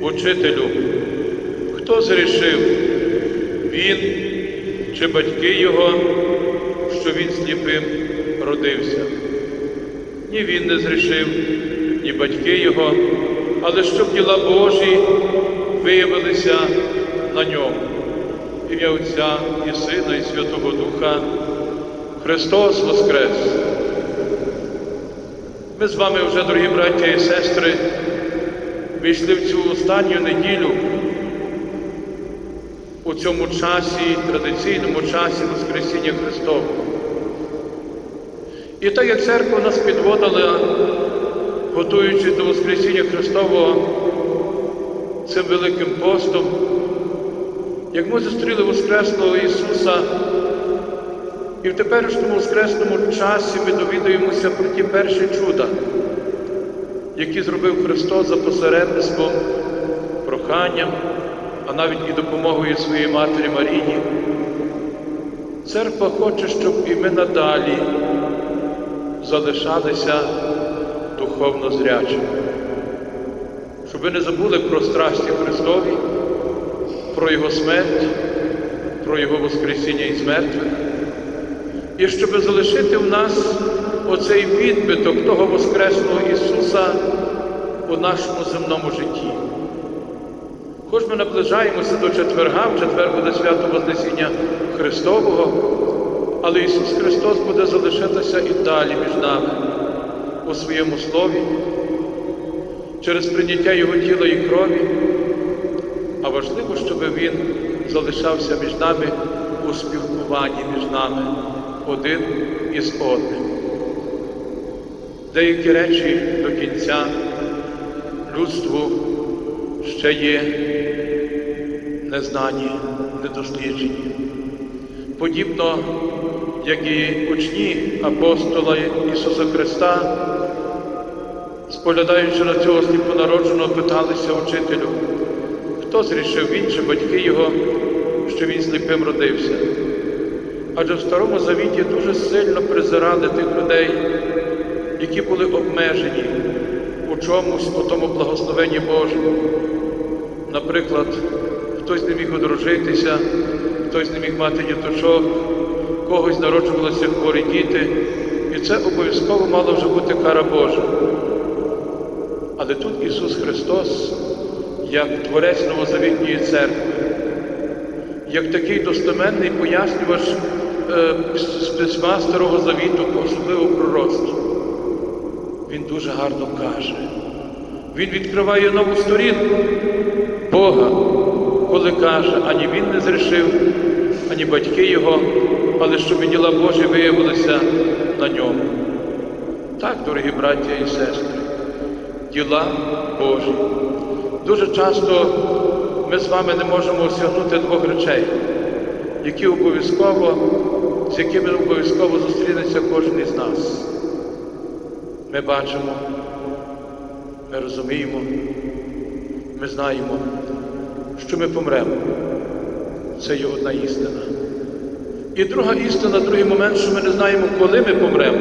Учителю, хто зрішив? Він чи батьки його, що він сліпим родився? Ні він не зрішив, ні батьки його, але щоб діла Божі виявилися на ньому. Ім'я Отця і Сина, і Святого Духа. Христос Воскрес! Ми з вами вже, дорогі браття і сестри, війшли в цю останню неділю у цьому часі, традиційному часі Воскресіння Христового. І так як церква нас підводила, готуючи до Воскресіння Христового цим великим постом, як ми зустріли Воскреслого Ісуса, і в теперішньому Воскресному часі ми довідаємося про ті перші чуда, які зробив Христос за посередництвом, проханням, а навіть і допомогою своєї Матері Марії. Церква хоче, щоб і ми надалі залишалися духовно зрячими, щоб ви не забули про страсті Христові, про Його смерть, про Його Воскресіння із мертвих, і щоб залишити в нас оцей відбиток того Воскресного Ісуса у нашому земному житті. Хоч ми наближаємося до четверга, в четвер буде свято Вознесіння Христового, але Ісус Христос буде залишатися і далі між нами у своєму слові, через прийняття Його тіла і крові, а важливо, щоб Він залишався між нами у спілкуванні між нами один із одним. Деякі речі до кінця людству ще є незнані, недосліджені. Подібно, як і учні апостола Ісуса Христа, споглядаючи на цього сліпонародженого, питалися учителю, хто зрішив він чи батьки його, що він сліпим родився. Адже в Старому Завіті дуже сильно презирали тих людей, які були обмежені у чомусь у тому благословенні Божому. Наприклад, хтось не міг одружитися, хтось не міг мати діточок, когось народжувалися хворі діти, і це обов'язково мала вже бути кара Божа. Але тут Ісус Христос, як Творець Новозавітньої церкви, як такий достоменний пояснювач е, письма Старого Завіту, особливо пророцтва, Він дуже гарно каже. Він відкриває нову сторінку Бога, коли каже, ані він не зрішив, ані батьки його, але щоб діла Божі виявилися на ньому. Так, дорогі браття і сестри, діла Божі. Дуже часто ми з вами не можемо осягнути двох речей, які обов'язково, з якими обов'язково зустрінеться кожен із нас. Ми бачимо, ми розуміємо, ми знаємо, що ми помремо. Це є одна істина. І друга істина, другий момент, що ми не знаємо, коли ми помремо,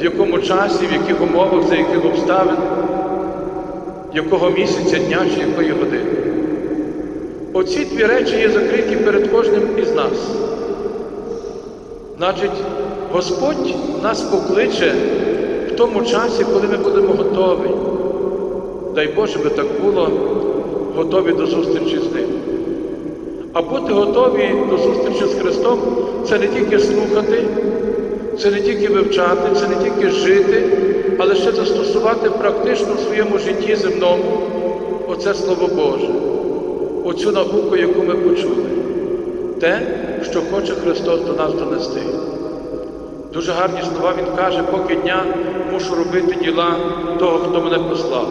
в якому часі, в яких умовах, за яких обставин, якого місяця, дня чи якої години. Оці дві речі є закриті перед кожним із нас. Значить, Господь нас покличе в тому часі, коли ми будемо готові. Дай Боже би так було, готові до зустрічі з Ним. А бути готові до зустрічі з Христом це не тільки слухати, це не тільки вивчати, це не тільки жити, але ще застосувати практично в своєму житті земному оце Слово Боже, оцю науку, яку ми почули, те, що хоче Христос до нас донести. Дуже гарні слова Він каже, поки дня мушу робити діла того, хто мене послав,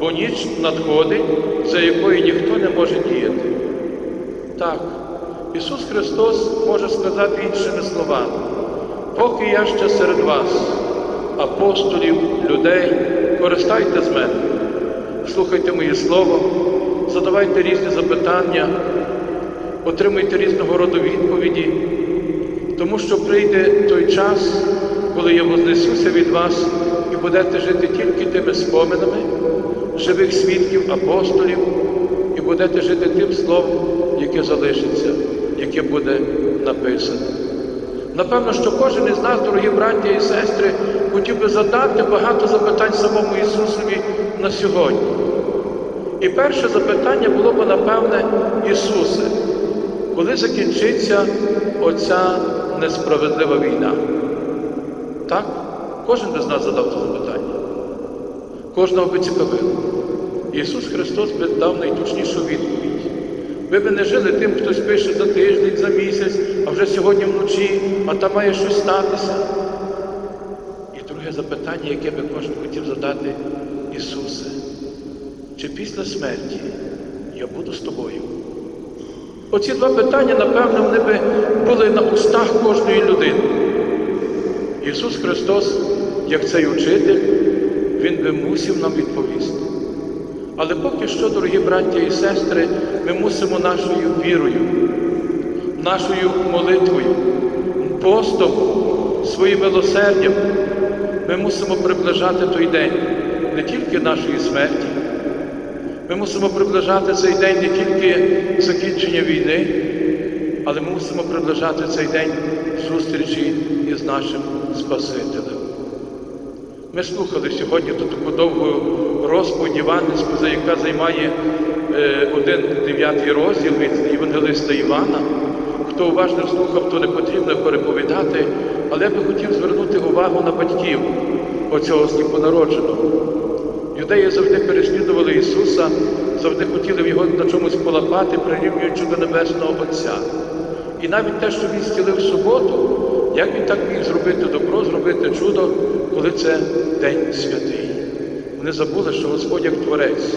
бо ніч надходить, за якою ніхто не може діяти. Так, Ісус Христос може сказати іншими словами, поки я ще серед вас, апостолів, людей, користайте з мене, слухайте моє Слово, задавайте різні запитання, отримуйте різного роду відповіді, тому що прийде той час, коли я вознесуся від вас і будете жити тільки тими споминами, живих свідків апостолів і будете жити тим словом, яке залишиться, яке буде написано. Напевно, що кожен із нас, дорогі браття і сестри, хотів би задати багато запитань самому Ісусові на сьогодні. І перше запитання було б, напевне, Ісусе, коли закінчиться оця несправедлива війна? Так? Кожен би з нас задав це запитання. Кожного би цікавило. Ісус Христос би дав найточнішу відповідь. Ви б не жили тим, хтось пише за тиждень, за місяць, а вже сьогодні вночі, а там має щось статися. І друге запитання, яке би кожен хотів задати Ісусе, чи після смерті я буду з тобою? Оці два питання, напевно, вони би були на устах кожної людини. Ісус Христос, як цей учитель, Він би мусив нам відповісти. Але поки що, дорогі браття і сестри, ми мусимо нашою вірою, нашою молитвою, постом, своїм милосердям, ми мусимо приближати той день не тільки нашої смерті. Ми мусимо приближати цей день не тільки закінчення війни, але ми мусимо приближати цей день зустрічі із нашим Спасителем. Ми слухали сьогодні тут таку довгу розповідь Євангельську, яка займає е, один дев'ятий розділ від Євангелиста Івана. Хто уважно слухав, то не потрібно переповідати, але я би хотів звернути увагу на батьків оцього сліпонародженого. Юдеї завжди переслідували Ісуса, завжди хотіли його на чомусь полапати, прирівнюючи до Небесного Отця. І навіть те, що він зцілив суботу, як він так міг зробити добро, зробити чудо, коли це день святий. Вони забули, що Господь як Творець,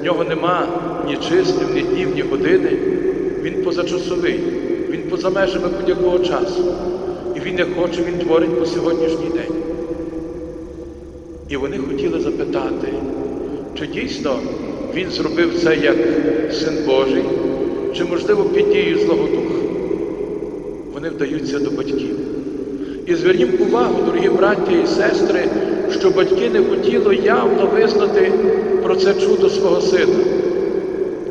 в нього нема ні числів, ні днів, ні години. Він позачасовий, він поза межами будь-якого часу. І він як хоче, він творить по сьогоднішній день. І вони хотіли запитати, чи дійсно він зробив це як син Божий, чи, можливо, під дією Злого. Вони вдаються до батьків. І зверніть увагу, дорогі браття і сестри, що батьки не хотіли явно визнати про це чудо свого сина,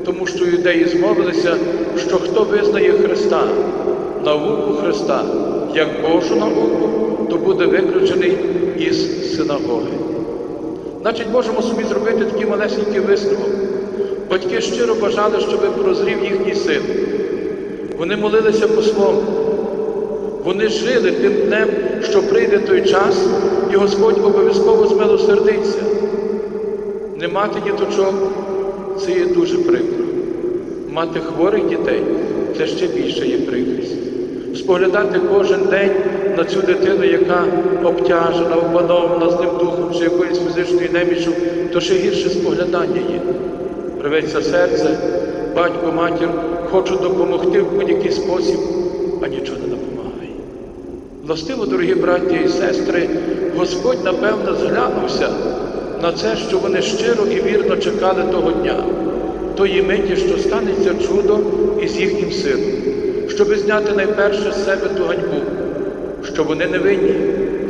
тому що юдеї змовилися, що хто визнає Христа, науку Христа як Божу науку, то буде виключений із синагоги. Значить, можемо собі зробити такий малесенький висновок. Батьки щиро бажали, щоб прозрів їхній син. Вони молилися по своєму. Вони жили тим днем, що прийде той час, і Господь обов'язково змилосердиться. Не мати діточок це є дуже прикро. Мати хворих дітей це ще більше є прикрість. Споглядати кожен день на цю дитину, яка обтяжена, опанована злим духом чи якоюсь фізичною неміччю, то ще гірше споглядання є. Рветься серце, батько, матір хочуть допомогти в будь-який спосіб, а нічого не допомагає. Властиво, дорогі браття і сестри, Господь, напевно, зглянувся на це, що вони щиро і вірно чекали того дня, тої миті, що станеться чудо із їхнім сином, щоби зняти найперше з себе ту ганьбу, що вони не винні,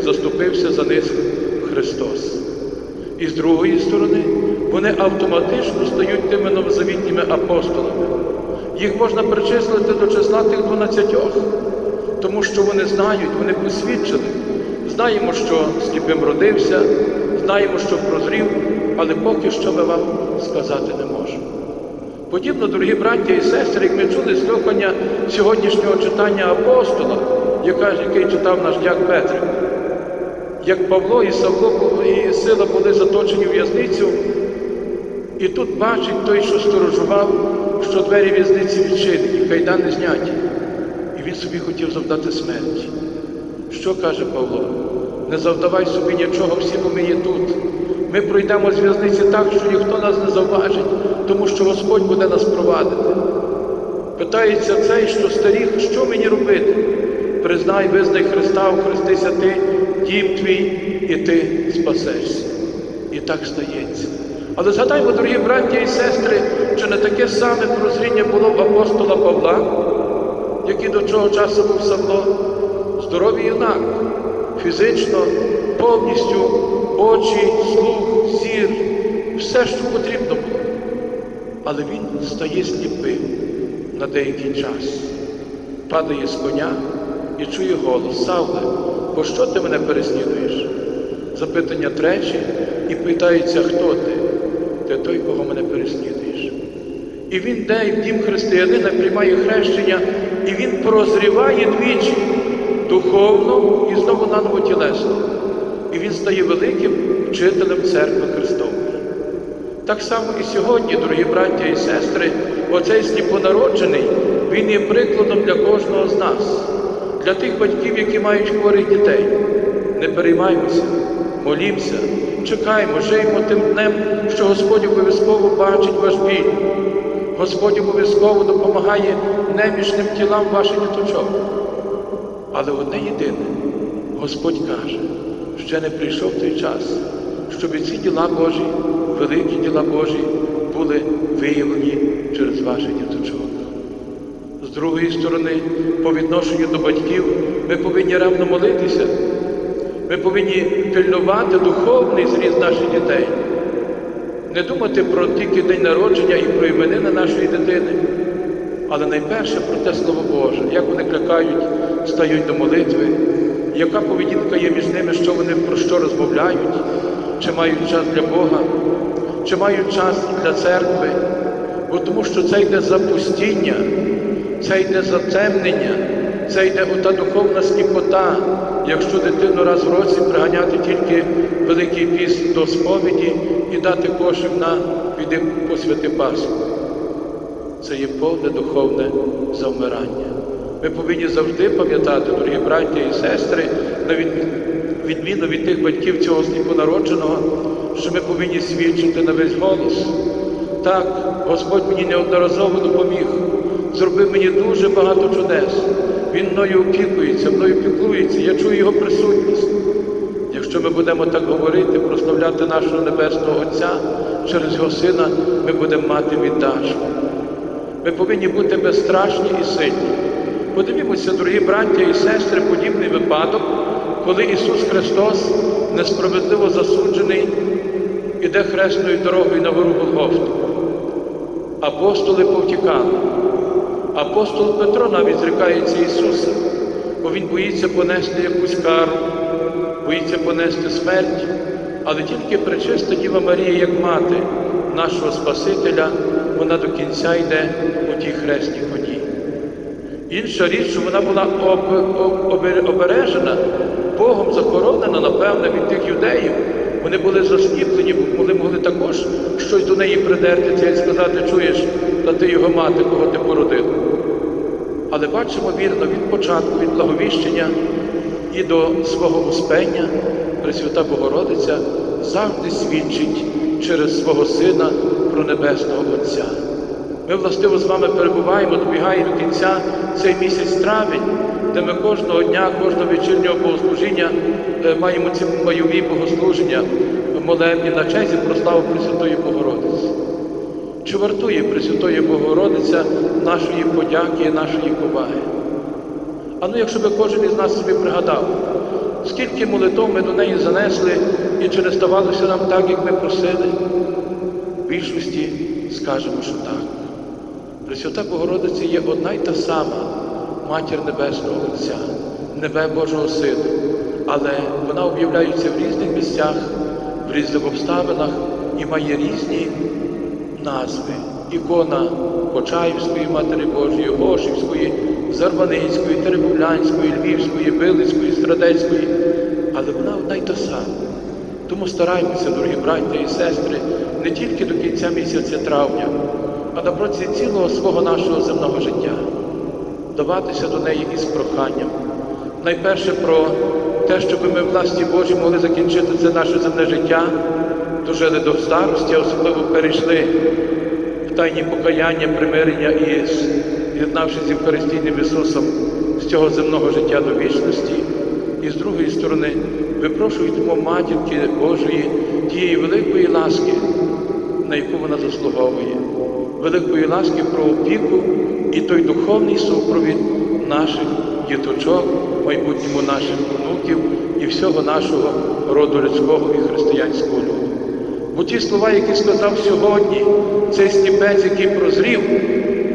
заступився за них Христос. І з другої сторони, вони автоматично стають тими новозавітніми апостолами. Їх можна причислити до числа тих дванадцятьох, тому що вони знають, вони посвідчили. Знаємо, що сліпим родився, знаємо, що прозрів, але поки що ми вам сказати не можемо. Подібно, дорогі браття і сестри, як ми чули слухання сьогоднішнього читання апостола, який читав наш дяк Петрик, як Павло і Савло і сила були заточені в в'язницю, і тут бачить той, що сторожував, що двері в'язниці відчинені, кайдани зняті. Він собі хотів завдати смерті. Що каже Павло? Не завдавай собі нічого, всі бо ми є тут. Ми пройдемо з в'язниці так, що ніхто нас не завважить, тому що Господь буде нас провадити. Питається цей, що старіх, що мені робити? Признай, визнай Христа, охрестися ти, дім твій, і ти спасешся. І так стається. Але згадаймо, дорогі браття і сестри, чи не таке саме прозріння було в апостола Павла, який до цього часу був Савло, здоровий юнак, фізично, повністю очі, слух, зір, все що потрібно було. Але він стає сліпим на деякий час, падає з коня і чує голос Савле, по що ти мене переслідуєш? Запитання третє і питається, хто ти? Ти той, кого мене переслідуєш. І він йде в дім християнина, приймає хрещення, і він прозріває двічі духовно і знову наново тілесно. І він стає великим вчителем церкви Христової. Так само і сьогодні, дорогі браття і сестри, оцей сліпонароджений, він є прикладом для кожного з нас, для тих батьків, які мають хворих дітей. Не переймаймося, молімося, чекаємо, живемо тим днем, що Господь обов'язково бачить ваш біль. Господь обов'язково допомагає немічним тілам ваших діточок. Але одне єдине, Господь каже, ще не прийшов той час, щоб ці діла Божі, великі діла Божі, були виявлені через ваших діточок. З другої сторони, по відношенню до батьків, ми повинні ревно молитися. Ми повинні пильнувати духовний зріст наших дітей. Не думати про тільки день народження і про іменини нашої дитини, але найперше про те Слово Боже, як вони клякають, стають до молитви, яка поведінка є між ними, що вони про що розмовляють, чи мають час для Бога, чи мають час для церкви, бо тому що це йде запустіння, це йде затемнення, це йде ота духовна сліпота, якщо дитину раз в році приганяти тільки Великий піст до сповіді і дати кошик на піди посвяти Пасху. Це є повне духовне завмирання. Ми повинні завжди пам'ятати, дорогі браття і сестри, на відміну від тих батьків цього сліпонародженого, що ми повинні свідчити на весь голос. Так, Господь мені неодноразово допоміг, зробив мені дуже багато чудес. Він мною опікується, мною піклується, я чую його присутність. Якщо ми будемо так говорити, прославляти нашого Небесного Отця через Його Сина, ми будемо мати віддачу. Ми повинні бути безстрашні і сильні. Подивімося, дорогі браття і сестри, подібний випадок, коли Ісус Христос несправедливо засуджений, іде хресною дорогою на гору Голгофту. Апостоли повтікали. Апостол Петро навіть зрікається Ісуса, бо Він боїться понести якусь кару, боїться понести смерть, але тільки пречиста Діва Марія, як мати нашого Спасителя, вона до кінця йде у тій хресній ході. Інша річ, що вона була об, об, об, обережена, Богом захоронена, напевне, від тих юдеїв. Вони були засліплені, вони могли також щось до неї придертися і сказати, чуєш, та ти його мати, кого ти породив. Але бачимо вірно від початку, від благовіщення і до свого успення Пресвята Богородиця завжди свідчить через свого Сина про Небесного Отця. Ми, властиво, з вами перебуваємо, добігає до кінця цей місяць травень, де ми кожного дня, кожного вечірнього богослужіння е, маємо ці майові богослуження, молебні на честь і прославу Пресвятої Богородиці. Чи вартує Пресвятої Богородиця нашої подяки і нашої поваги? А ну, якщо би кожен із нас собі пригадав, скільки молитов ми до неї занесли і чи не ставалося нам так, як ми просили, в більшості скажемо, що так. Пресвята Богородиця є одна й та сама Матір Небесного Отця, Небе Божого Сина, але вона об'являється в різних місцях, в різних обставинах і має різні назви. Ікона Почаївської Матері Божої, Гошівської, Зарваницької, Теребовлянської, Львівської, Билицької, Страдецької, але вона одна й та сама. Тому стараємося, дорогі браття і сестри, не тільки до кінця місяця травня, а на протязі цілого свого нашого земного життя, даватися до неї із проханням. Найперше про те, щоб ми в власті Божій могли закінчити це наше земне життя, дожили до старості, особливо перейшли в тайні покаяння, примирення і з'єднавшись з Євхаристійним Ісусом з цього земного життя до вічності. І з другої сторони, випрошуємо матінки Божої тієї великої ласки, на яку вона заслуговує, великої ласки про опіку і той духовний супровід наших діточок, майбутньому наших онуків і всього нашого роду людського і християнського. Бо ті слова, які сказав сьогодні, цей сліпець, який прозрів,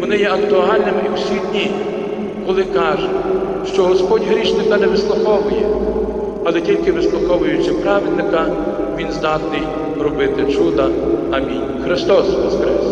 вони є актуальними і всі дні, коли каже, що Господь грішника не вислуховує, але тільки вислуховуючи праведника, Він здатний робити чуда. Амінь. Христос Воскрес!